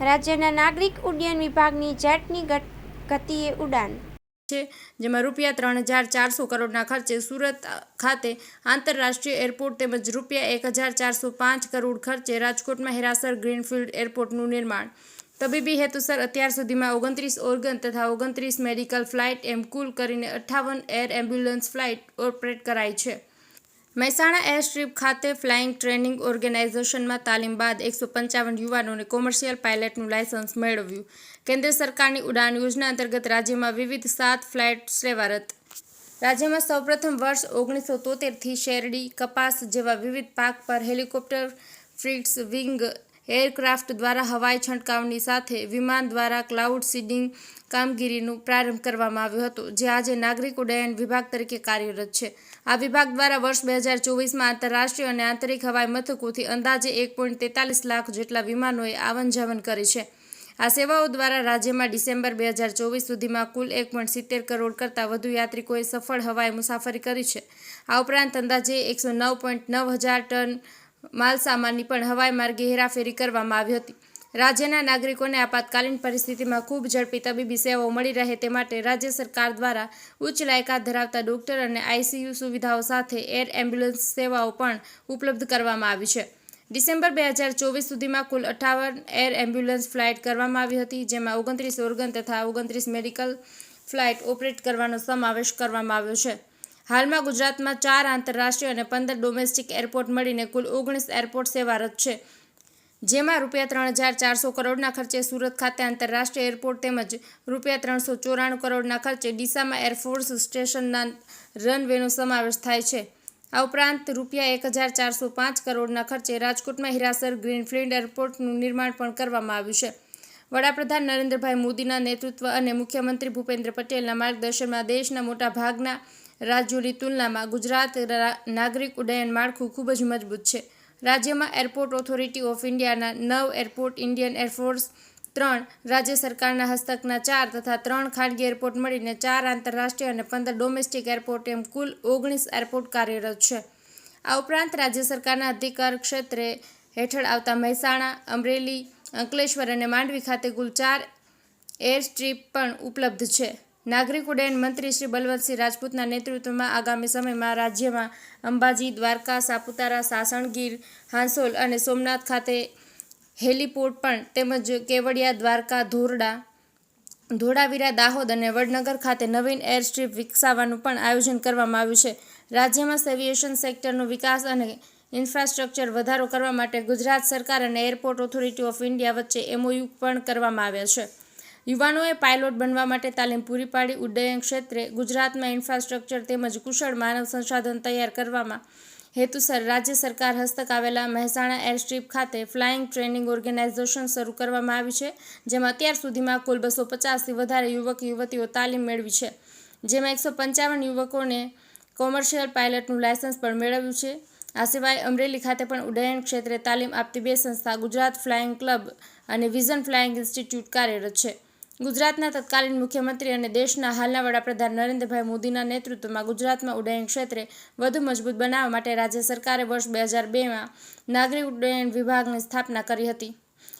રાજ્યના નાગરિક ઉડ્ડયન વિભાગની જેટની ગત- ગતિએ ઉડાન. છે, જેમાં રૂપિયા ત્રણ હજાર ચારસો કરોડના ખર્ચે સુરત ખાતે આંતરરાષ્ટ્રીય એરપોર્ટ તેમજ રૂપિયા એક હજાર ચારસો પાંચ કરોડ ખર્ચે રાજકોટમાં હેરાસર ગ્રીનફિલ્ડ એરપોર્ટનું નિર્માણ. તબીબી હેતુસર અત્યાર સુધીમાં ઓગણત્રીસ ઓર્ગન તથા ઓગણત્રીસ મેડિકલ ફ્લાઇટ એમ કુલ કરીને અઠ્ઠાવન એર એમ્બ્યુલન્સ ફ્લાઇટ ઓપરેટ કરાઈ છે. મહેસાણા એર સ્ટ્રીપ ખાતે ફ્લાઇંગ ટ્રેનિંગ ઓર્ગેનાઇઝેશનમાં તાલીમ બાદ એકસો પંચાવન યુવાનોને કોમર્શિયલ પાયલટનું લાયસન્સ મેળવ્યું. કેન્દ્ર સરકારની ઉડાન યોજના અંતર્ગત રાજ્યમાં વિવિધ સાત ફ્લાઇટ સેવારત. રાજ્યમાં સૌપ્રથમ વર્ષ ઓગણીસો તોતેરથી શેરડી કપાસ જેવા વિવિધ પાક પર હેલિકોપ્ટર ફ્રીટ્સ વિંગ એરક્રાફ્ટ દ્વારા હવાઈ છંટકાવની સાથે વિમાન દ્વારા ક્લાઉડ સીડિંગ કામગીરીનું પ્રારંભ કરવામાં આવ્યો હતો, જે આજે નાગરિક ઉડ્ડયન વિભાગ તરીકે કાર્યરત છે. આ વિભાગ દ્વારા વર્ષ બે હજાર ચોવીસમાં આંતરરાષ્ટ્રીય અને આંતરિક હવાઈ મથકોથી અંદાજે એક પોઈન્ટ તેતાલીસ લાખ જેટલા વિમાનોએ આવન જાવન કરી છે. આ સેવાઓ દ્વારા રાજ્યમાં ડિસેમ્બર બે હજાર ચોવીસ સુધીમાં કુલ એક પોઈન્ટ સિત્તેર કરોડ કરતાં વધુ યાત્રિકોએ સફળ હવાઈ મુસાફરી કરી છે. આ ઉપરાંત અંદાજે એકસો નવ પોઈન્ટ નવ હજાર ટન માલસામાનની પણ હવાઈ માર્ગે હેરાફેરી કરવામાં આવી હતી. રાજ્યના નાગરિકોને આપાતકાલીન પરિસ્થિતિમાં ખૂબ ઝડપી તબીબી સેવાઓ મળી રહે તે માટે રાજ્ય સરકાર દ્વારા ઉચ્ચ લાયકાત ધરાવતા ડોક્ટર અને આઈસીયુ સુવિધાઓ સાથે એર એમ્બ્યુલન્સ સેવાઓ પણ ઉપલબ્ધ કરવામાં આવી છે. ડિસેમ્બર બે હજાર ચોવીસ સુધીમાં કુલ અઠાવન એર એમ્બ્યુલન્સ ફ્લાઇટ કરવામાં આવી હતી, જેમાં ઓગણત્રીસ ઓર્ગન તથા ઓગણત્રીસ મેડિકલ ફ્લાઇટ ઓપરેટ કરવાનો સમાવેશ કરવામાં આવ્યો છે. હાલમાં ગુજરાતમાં ચાર આંતરરાષ્ટ્રીય અને પંદર ડોમેસ્ટિક એરપોર્ટ મળીને કુલ ઓગણીસ એરપોર્ટ સેવારત છે. જેમાં રૂપિયા ત્રણ હજાર ચારસો કરોડના ખર્ચે સુરત ખાતે આંતરરાષ્ટ્રીય એરપોર્ટ તેમજ રૂપિયા ત્રણસો ચોરાણું કરોડના ખર્ચે ડીસામાં એરફોર્સ સ્ટેશનના રનવેનો સમાવેશ થાય છે. આ ઉપરાંત રૂપિયા એક હજાર ચારસો પાંચ કરોડના ખર્ચે રાજકોટમાં હિરાસર ગ્રીનફિલ્ડ એરપોર્ટનું નિર્માણ પણ કરવામાં આવ્યું છે. વડાપ્રધાન નરેન્દ્રભાઈ મોદીના નેતૃત્વ અને મુખ્યમંત્રી ભૂપેન્દ્ર પટેલના માર્ગદર્શનમાં દેશના મોટા ભાગના રાજ્યોની તુલનામાં ગુજરાત નાગરિક ઉડ્ડયન માળખું ખૂબ જ મજબૂત છે. રાજ્યમાં એરપોર્ટ ઓથોરિટી ઓફ ઇન્ડિયાના નવ એરપોર્ટ ઇન્ડિયન એરફોર્સ ત્રણ રાજ્ય સરકારના હસ્તકના ચાર તથા ત્રણ ખાનગી એરપોર્ટ મળીને ચાર આંતરરાષ્ટ્રીય અને પંદર ડોમેસ્ટિક એરપોર્ટ એમ કુલ ઓગણીસ એરપોર્ટ કાર્યરત છે. આ ઉપરાંત રાજ્ય સરકારના અધિકાર ક્ષેત્રે હેઠળ આવતા મહેસાણા, અમરેલી, અંકલેશ્વર અને માંડવી ખાતે કુલ ચાર એર સ્ટ્રીપ પણ ઉપલબ્ધ છે. નાગરિક ઉડ્ડયન મંત્રી શ્રી બલવંતસિંહ રાજપૂતના નેતૃત્વમાં આગામી સમયમાં રાજ્યમાં અંબાજી, દ્વારકા, સાપુતારા, સાસણગીર, હાંસોલ અને સોમનાથ ખાતે હેલીપોર્ટ પણ તેમજ કેવડિયા, દ્વારકા, ધોરડા, ધોળાવીરા, દાહોદ અને વડનગર ખાતે નવીન એર સ્ટ્રીપ વિકસાવવાનું પણ આયોજન કરવામાં આવ્યું છે. રાજ્યમાં સેવિએશન સેક્ટરનો વિકાસ અને ઇન્ફ્રાસ્ટ્રક્ચર વધારો કરવા માટે ગુજરાત સરકાર અને airport authority of India MOU MOU પણ કરવામાં આવ્યા છે. યુવાનોએ પાયલોટ બનવા માટે તાલીમ પૂરી પાડી, ઉડ્ડયન ક્ષેત્રે ગુજરાતમાં ઇન્ફ્રાસ્ટ્રક્ચર તેમજ કુશળ માનવ સંસાધન તૈયાર કરવામાં હેતુસર રાજ્ય સરકાર હસ્તક આવેલા મહેસાણા એરસ્ટ્રીપ ખાતે ફ્લાઇંગ ટ્રેનિંગ ઓર્ગેનાઇઝેશન શરૂ કરવામાં આવી છે, જેમાં અત્યાર સુધીમાં કુલ બસો પચાસથી વધારે યુવક, યુવતીઓ તાલીમ મેળવી છે. જેમાં એકસો પંચાવન યુવકોને કોમર્શિયલ પાયલટનું લાયસન્સ પણ મેળવ્યું છે. આ સિવાય અમરેલી ખાતે પણ ઉડ્ડયન ક્ષેત્રે તાલીમ આપતી બે સંસ્થા ગુજરાત ફ્લાઇંગ ક્લબ અને વિઝન ફ્લાઇંગ ઇન્સ્ટિટ્યૂટ કાર્યરત છે. ગુજરાતના તત્કાલીન મુખ્યમંત્રી અને દેશના હાલના વડાપ્રધાન નરેન્દ્રભાઈ મોદીના નેતૃત્વમાં ગુજરાતમાં ઉડ્ડયન ક્ષેત્રે વધુ મજબૂત બનાવવા માટે રાજ્ય સરકારે વર્ષ બે હજાર બેમાં નાગરિક ઉડ્ડયન વિભાગની સ્થાપના કરી હતી.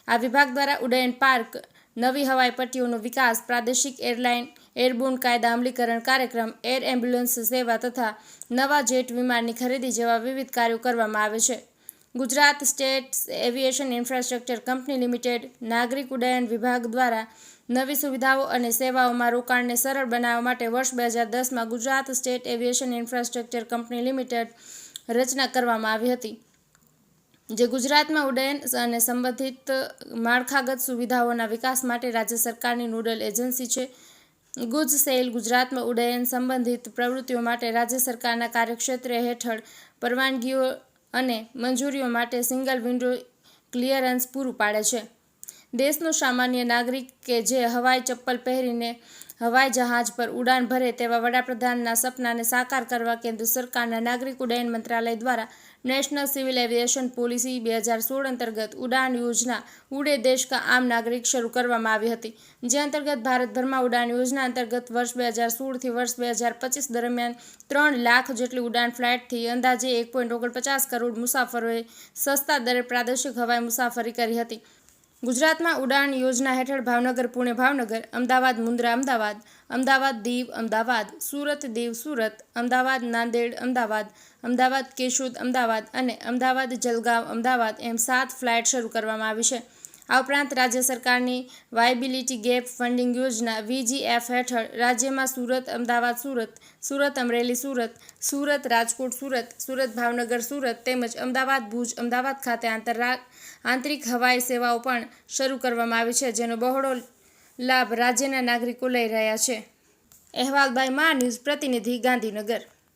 આ વિભાગ દ્વારા ઉડ્ડયન પાર્ક, નવી હવાઈ પટ્ટીઓનો વિકાસ, પ્રાદેશિક એરલાઇન એરબોન કાયદા અમલીકરણ કાર્યક્રમ, એર એમ્બ્યુલન્સ સેવા તથા નવા જેટ વિમાનની ખરીદી જેવા વિવિધ કાર્યો કરવામાં આવે છે. Gujarat state aviation infrastructure company limited નાગરિક ઉડ્ડયન વિભાગ દ્વારા નવી સુવિધાઓ અને સેવાઓમાં રોકાણને સરળ બનાવવા માટે વર્ષ બે હજાર દસમાં Gujarat state aviation infrastructure company limited રચના કરવામાં આવી હતી, જે ગુજરાતમાં ઉડ્ડયન અને સંબંધિત માળખાગત સુવિધાઓના વિકાસ માટે રાજ્ય સરકારની નોડલ એજન્સી છે. ગુજ સેલ ગુજરાતમાં ઉડ્ડયન સંબંધિત પ્રવૃત્તિઓ માટે રાજ્ય સરકારના કાર્યક્ષેત્ર હેઠળ પરવાનગીઓ અને મંજૂરીઓ માટે સિંગલ વિન્ડો ક્લિયરન્સ પૂરું પાડે છે. દેશનો સામાન્ય નાગરિક કે જે હવાઈ ચપ્પલ પહેરીને હવાઈ જહાજ પર ઉડાન ભરે તેવા વડાપ્રધાનના સપનાને સાકાર કરવા કેન્દ્ર સરકારના નાગરિક ઉડ્ડયન મંત્રાલય દ્વારા નેશનલ સિવિલ એવિએશન પોલિસી બે હજાર સોળ અંતર્ગત ઉડાન યોજના ઉડે દેશ કા આમ નાગરિક શરૂ કરવામાં આવી હતી, જે અંતર્ગત ભારતભરમાં ઉડાન યોજના અંતર્ગત વર્ષ બે હજાર સોળથી વર્ષ બે હજાર પચીસ દરમિયાન ત્રણ લાખ જેટલી ઉડાન ફ્લાઇટથી અંદાજે એક પોઈન્ટ ઓગણપચાસ કરોડ મુસાફરોએ સસ્તા દરે પ્રાદેશિક હવાઈ મુસાફરી કરી હતી. ગુજરાતમાં ઉડાન યોજના હેઠળ ભાવનગર, પુણે, ભાવનગર, અમદાવાદ, મુન્દ્રા, અમદાવાદ અમદાવાદ દીવ, અમદાવાદ, સુરત દીવ, સુરત, અમદાવાદ નાંદેડ, અમદાવાદ અમદાવાદ કેશોદ, અમદાવાદ અને અમદાવાદ જલગાંવ, અમદાવાદ એમ સાત ફ્લાઇટ શરૂ કરવામાં આવી છે. આ ઉપરાંત રાજ્ય સરકારની વાયબિલિટી ગેપ ફંડિંગ યોજના વીજીએફ હેઠળ રાજ્યમાં સુરત, અમદાવાદ સુરત સુરત, અમરેલી સુરત સુરત, રાજકોટ સુરત સુરત, ભાવનગર સુરત તેમજ અમદાવાદ, ભુજ, અમદાવાદ ખાતે આંતરરા, આંતરિક હવાઈ સેવાઓ પણ શરૂ કરવામાં આવી છે, જેનો બહોળો લાભ રાજ્યના નાગરિકો લઈ રહ્યા છે. અહેવાલ બાય મા ન્યૂઝ પ્રતિનિધિ ગાંધીનગર.